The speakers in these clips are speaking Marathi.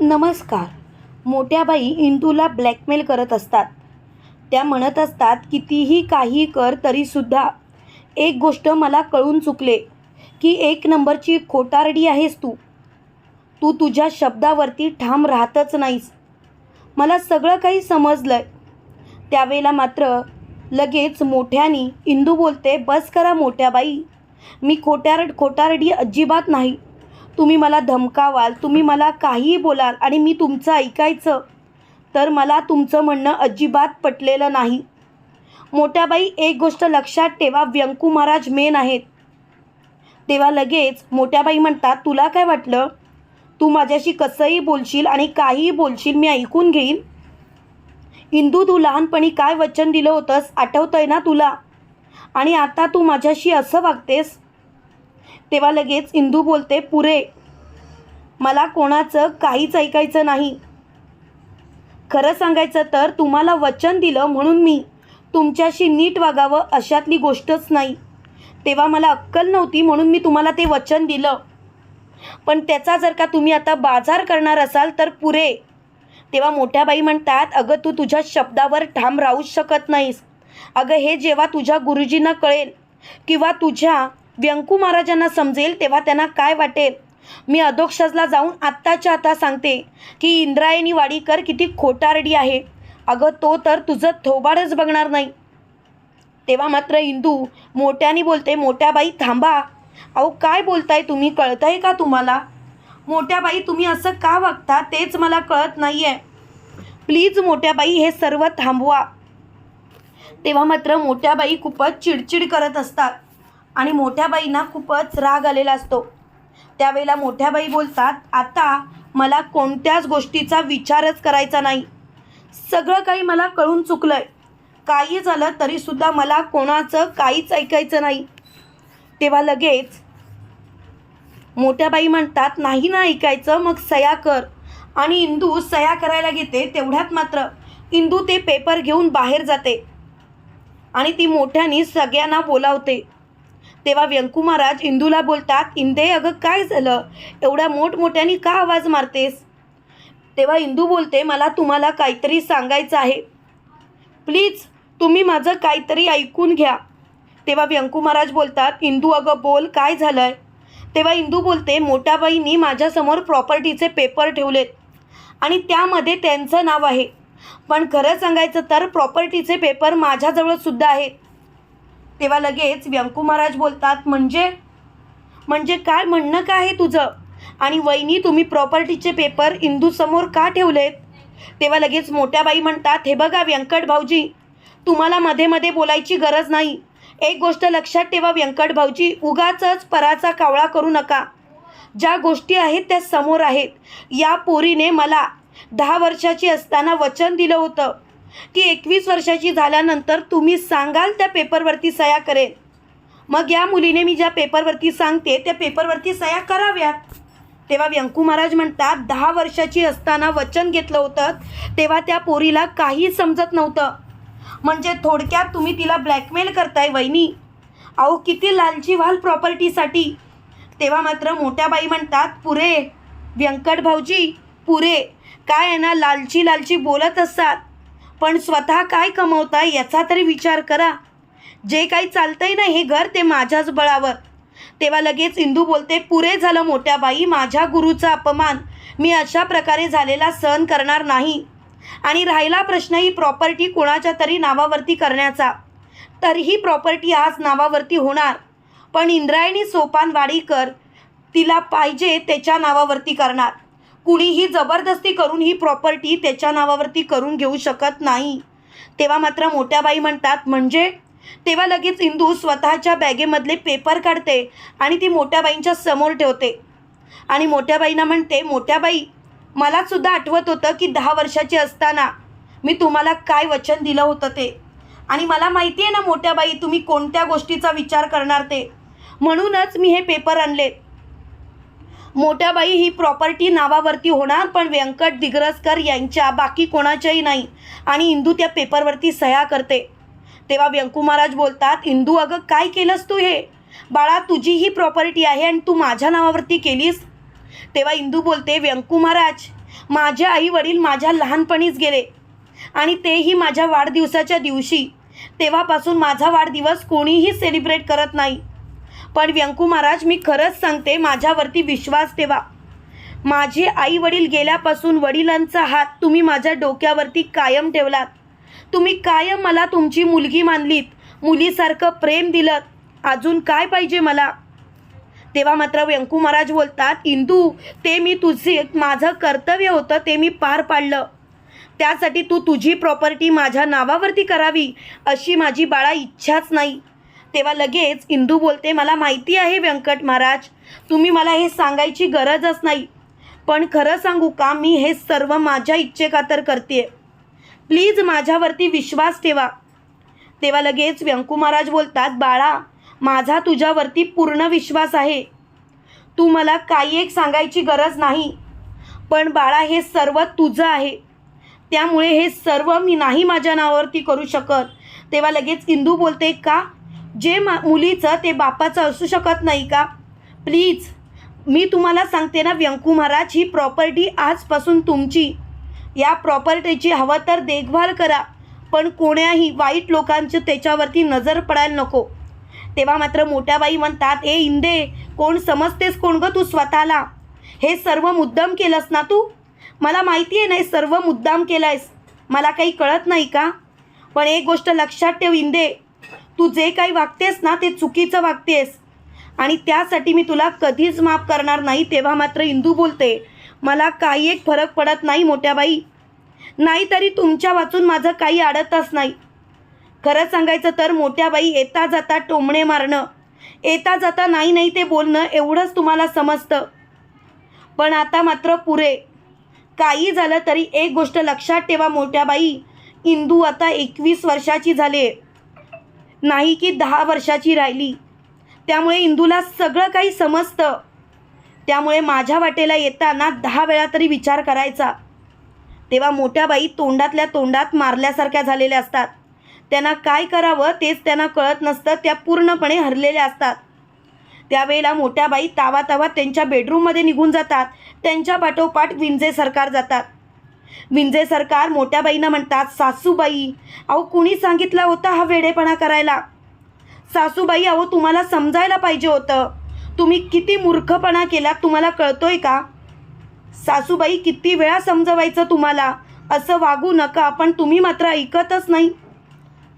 नमस्कार. मोठ्या बाई इंदूला ब्लॅकमेल करत असतात. त्या म्हणत असतात कितीही काही कर तरीसुद्धा. एक गोष्ट मला कळून चुकले की एक नंबरची खोटारडी आहेस तू. तू तुझ्या शब्दावरती ठाम राहतच नाहीस. मला सगळं काही समजलं आहे त्यावेळेला मात्र लगेच मोठ्यानी इंदू बोलते बस करा मोठ्या बाई मी खोट्यार खोटारडी अजिबात नाही. तुम्ही मला धमकावाल तुम्ही मला काहीही बोलाल आणि मी तुमचं ऐकायचं तर मला तुमचं म्हणणं अजिबात पटलेलं नाही. मोठ्या बाई एक गोष्ट लक्षात ठेवा व्यंकू महाराज मेन आहेत. तेव्हा लगेच मोठ्या बाई म्हणतात तुला काय वाटलं? तू माझ्याशी कसंही बोलशील आणि काहीही बोलशील मी ऐकून घेईन. इंदू तू लहानपणी काय वचन दिलं होतंस आठवतं आहे ना तुला? आणि आता तू माझ्याशी असं वागतेस तेव्हा लगेच इंदू बोलते पुरे मला कोणाचं काहीच ऐकायचं नाही. खरं सांगायचं तर तुम्हाला वचन दिलं म्हणून मी. तुमच्याशी नीट वागावं अशातली गोष्टच नाही. तेव्हा मला अक्कल नव्हती म्हणून मी तुम्हाला ते वचन दिलं. पण त्याचा जर का तुम्ही आता बाजार करणार असाल तर पुरे. तेव्हा मोठ्या बाई म्हणतात अगं तू तुझ्या शब्दावर ठाम राहूच शकत नाहीस. अगं हे जेव्हा तुझ्या गुरुजींना कळेल किंवा तुझ्या व्यंकू महाराजांना समजेल तेव्हा त्यांना काय वाटेल? मी अधोक्षजला जाऊन आत्ताच्या आता सांगते की इंद्रायणी वाडीकर किती खोटारडी आहे. अगं तो तर तुझं थोबाडच बघणार नाही. तेव्हा मात्र इंदू मोठ्यानी बोलते मोठ्या बाई थांबा. अहो काय बोलताय तुम्ही? कळतंय का तुम्हाला? मोठ्या बाई तुम्ही असं का वागता? तेच मला कळत नाही आहे प्लीज मोठ्या बाई हे सर्व थांबवा. तेव्हा मात्र मोठ्या बाई खूपच चिडचिड करत असतात. आणि मोठ्या बाईंना खूपच राग आलेला असतो. त्यावेळेला मोठ्या बाई बोलतात आता मला कोणत्याच गोष्टीचा विचारच करायचा नाही. सगळं काही मला कळून चुकलं आहे काही झालं तरीसुद्धा मला कोणाचं काहीच ऐकायचं नाही. तेव्हा लगेच मोठ्या बाई म्हणतात नाही ना ऐकायचं मग सया कर. आणि इंदू सया करायला घेते तेवढ्यात मात्र इंदू ते पेपर घेऊन बाहेर जाते. आणि ती मोठ्याने सगळ्यांना बोलावते. तेव्हा व्यंकू महाराज इंदूला बोलतात इंदे अगं काय झालं? एवढ्या मोठमोठ्याने का आवाज मारतेस? तेव्हा इंदू बोलते मला तुम्हाला काहीतरी सांगायचं आहे. प्लीज तुम्ही माझं काहीतरी ऐकून घ्या. तेव्हा व्यंकू महाराज बोलतात इंदू अगं बोल काय झालं आहे तेव्हा इंदू बोलते मोठ्या बाईंनी माझ्यासमोर प्रॉपर्टीचे पेपर ठेवलेत आणि त्यामध्ये त्यांचं नाव आहे. पण खरं सांगायचं तर प्रॉपर्टीचे पेपर माझ्याजवळसुद्धा आहेत. तेव्हा लगेच व्यंकू महाराज बोलतात म्हणजे? म्हणजे काय म्हणणं काय आहे तुझं? आणि वहिनी तुम्ही प्रॉपर्टीचे पेपर इंदूसमोर का ठेवलेत? तेव्हा लगेच मोठ्या बाई म्हणतात हे बघा व्यंकट भाऊजी तुम्हाला मध्ये मध्ये बोलायची गरज नाही. एक गोष्ट लक्षात ठेवा व्यंकट भाऊजी उगाचच पराचा कावळा करू नका. ज्या गोष्टी आहेत त्या समोर आहेत. या पोरीने मला दहा वर्षाची असताना वचन दिलं होतं. की एकवीस वर्षाची झाल्यानंतर तुम्ही सांगाल त्या पेपरवरती सह्या करेल. मग या मुलीने मी ज्या पेपरवरती सांगते त्या पेपरवरती सह्या कराव्यात. तेव्हा व्यंकू महाराज म्हणतात दहा वर्षाची असताना वचन घेतलं होतं तेव्हा त्या पोरीला काही समजत नव्हतं. म्हणजे थोडक्यात तुम्ही तिला ब्लॅकमेल करताय वहिनी. अहो किती लालची व्हाल प्रॉपर्टीसाठी तेव्हा मात्र मोठ्या बाई म्हणतात पुरे व्यंकट भाऊजी पुरे. काय आहे ना लालची लालची बोलत असतात. पण स्वतः काय कमवताय याचा तरी विचार करा. जे काही चालतंय ना हे घर ते माझ्याच बळावर. तेव्हा लगेच इंदू बोलते पुरे झालं मोठ्या बाई माझ्या गुरुचा अपमान. मी अशा प्रकारे झालेला सहन करणार नाही. आणि राहिला प्रश्न ही प्रॉपर्टी कोणाच्या तरी नावावरती करण्याचा? तर ही प्रॉपर्टी आज नावावरती होणार. पण इंद्रायणी सोपान वाडीकर तिला पाहिजे त्याच्या नावावरती करणार. कुणीही जबरदस्ती करून ही प्रॉपर्टी त्याच्या नावावरती करून घेऊ शकत नाही. तेव्हा मात्र मोठ्या बाई म्हणतात म्हणजे? तेव्हा लगेच इंदू स्वतःच्या बॅगेमधले पेपर काढते आणि ती मोठ्या बाईंच्या समोर ठेवते. आणि मोठ्या बाईंना म्हणते मोठ्या बाई मला सुद्धा आठवत होतं की दहा वर्षाची असताना मी तुम्हाला काय वचन दिलं होतं ते. आणि मला माहिती आहे ना मोठ्या बाई तुम्ही कोणत्या गोष्टीचा विचार करणार ते. म्हणूनच मी हे पेपर आणलेत. मोठ्याबाई ही प्रॉपर्टी नावावरती होणार पण व्यंकट दिग्रसकर यांच्या बाकी कोणाच्याही नाही. आणि इंदू त्या पेपरवरती सह्या करते. तेव्हा व्यंकू महाराज बोलतात इंदू अगं काय केलंस तू हे? बाळा तुझी ही प्रॉपर्टी आहे आणि तू माझ्या नावावरती केलीस? तेव्हा इंदू बोलते व्यंकू महाराज माझे आई वडील माझ्या लहानपणीच गेले आणि तेही माझ्या वाढदिवसाच्या दिवशी. तेव्हापासून माझा वाढदिवस कोणीही सेलिब्रेट करत नाही. पण व्यंकू महाराज मी खरंच सांगते माझ्यावरती विश्वास ठेवा. माझे आई वडील गेल्यापासून वडिलांचा हात तुम्ही माझ्या डोक्यावरती कायम ठेवलात. तुम्ही कायम मला तुमची मुलगी मानलीत मुलीसारखं प्रेम दिलं अजून काय पाहिजे मला? तेव्हा मात्र व्यंकू महाराज बोलतात इंदू ते मी तुझे माझं कर्तव्य होतं ते मी पार पाडलं. त्यासाठी तू तुझी प्रॉपर्टी माझ्या नावावरती करावी अशी माझी बाळा इच्छाच नाही. तेव्हा लगेच इंदू बोलते मला माहिती आहे व्यंकट महाराज तुम्ही मला हे सांगायची गरजच नाही. पण खरं सांगू का मी हे सर्व माझ्या इच्छेखातर करते. प्लीज माझ्यावरती विश्वास ठेवा. तेव्हा लगेच व्यंकू महाराज बोलतात बाळा माझा तुझ्यावरती पूर्ण विश्वास आहे. तू मला काही एक सांगायची गरज नाही. पण बाळा हे सर्व तुझं आहे. त्यामुळे हे सर्व मी नाही माझ्या नावावरती करू शकत. तेव्हा लगेच इंदू बोलते का? जे मा मुलीचं ते बापाचं असू शकत नाही का? प्लीज मी तुम्हाला सांगते ना व्यंकू महाराज ही प्रॉपर्टी आजपासून तुमची. या प्रॉपर्टीची हवं तर देखभाल करा पण कोण्याही वाईट लोकांची त्याच्यावरती नजर पडायला नको. तेव्हा मात्र मोठ्या बाई म्हणतात ए इंदे कोण समजतेस कोण गं तू स्वतःला? हे सर्व मुद्दाम केलंस ना तू? मला माहिती आहे नाही सर्व मुद्दाम केलं आहेस मला काही कळत नाही का? पण एक गोष्ट लक्षात ठेव इंदे तू जे काही वागतेस ना ते चुकीचं वागतेस. आणि त्यासाठी मी तुला कधीच माफ करणार नाही तेव्हा मात्र इंदू बोलते मला काही एक फरक पडत नाही मोठ्या बाई नाही तरी तुमच्या वाचून माझं काही अडतच नाही. खरं सांगायचं तर मोठ्या बाई येता जाता टोमणे मारणं येता जाता नाही नाही ते बोलणं एवढंच तुम्हाला समजतं. पण आता मात्र पुरे. काही झालं तरी एक गोष्ट लक्षात ठेवा मोठ्या बाई इंदू आता एकवीस वर्षाची झाली आहे नाही की दहा वर्षाची राहिली. त्यामुळे इंदूला सगळं काही समजतं. त्यामुळे माझ्या वाटेला येताना दहा वेळा तरी विचार करायचा. तेव्हा मोठ्या बाई तोंडातल्या तोंडात मारल्यासारख्या झालेल्या असतात. त्यांना काय करावं तेच त्यांना कळत नसतं त्या पूर्णपणे हरलेल्या असतात. त्यावेळेला मोठ्या बाई तावा तावा त्यांच्या बेडरूममध्ये निघून जातात. त्यांच्या पाठोपाठ विंजे सरकार जातात. विंजे सरकार मोठ्याबाईंना म्हणतात सासूबाई अहो कुणी सांगितला होता हा वेडेपणा करायला? सासूबाई अहो तुम्हाला समजायला पाहिजे होतं. तुम्ही किती मूर्खपणा केला तुम्हाला कळतोय का? सासूबाई किती वेळा समजवायचं तुम्हाला? असं वागू नका पण तुम्ही मात्र ऐकतच नाही.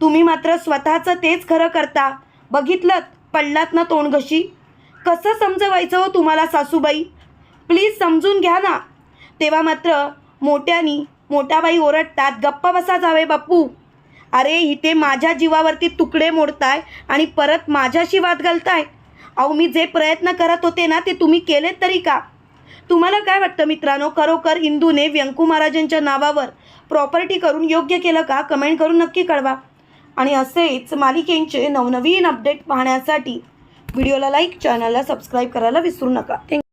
तुम्ही मात्र स्वतःचं तेच खरं करता. बघितलं पडलात ना तोंडघशी? कसं समजवायचं हो तुम्हाला सासूबाई? प्लीज समजून घ्या ना. तेव्हा मात्र मोठ्यानी मोठ्याबाई ओरडतात गप्पा बसा जावे बाप्पू अरे इथे माझ्या जीवावरती तुकडे मोडताय आणि परत माझ्याशी वाद घालताय. अहो मी जे प्रयत्न करत होते ना ते तुम्ही केलेत तरी का? तुम्हाला काय वाटतं मित्रांनो? खरोखर इंदूने व्यंकू महाराजांच्या नावावर प्रॉपर्टी करून योग्य केलं का? कमेंट करून नक्की कळवा. आणि असेच मालिकेंचे नवनवीन अपडेट पाहण्यासाठी व्हिडिओला लाईक चॅनलला सबस्क्राईब करायला विसरू नका. थँक्यू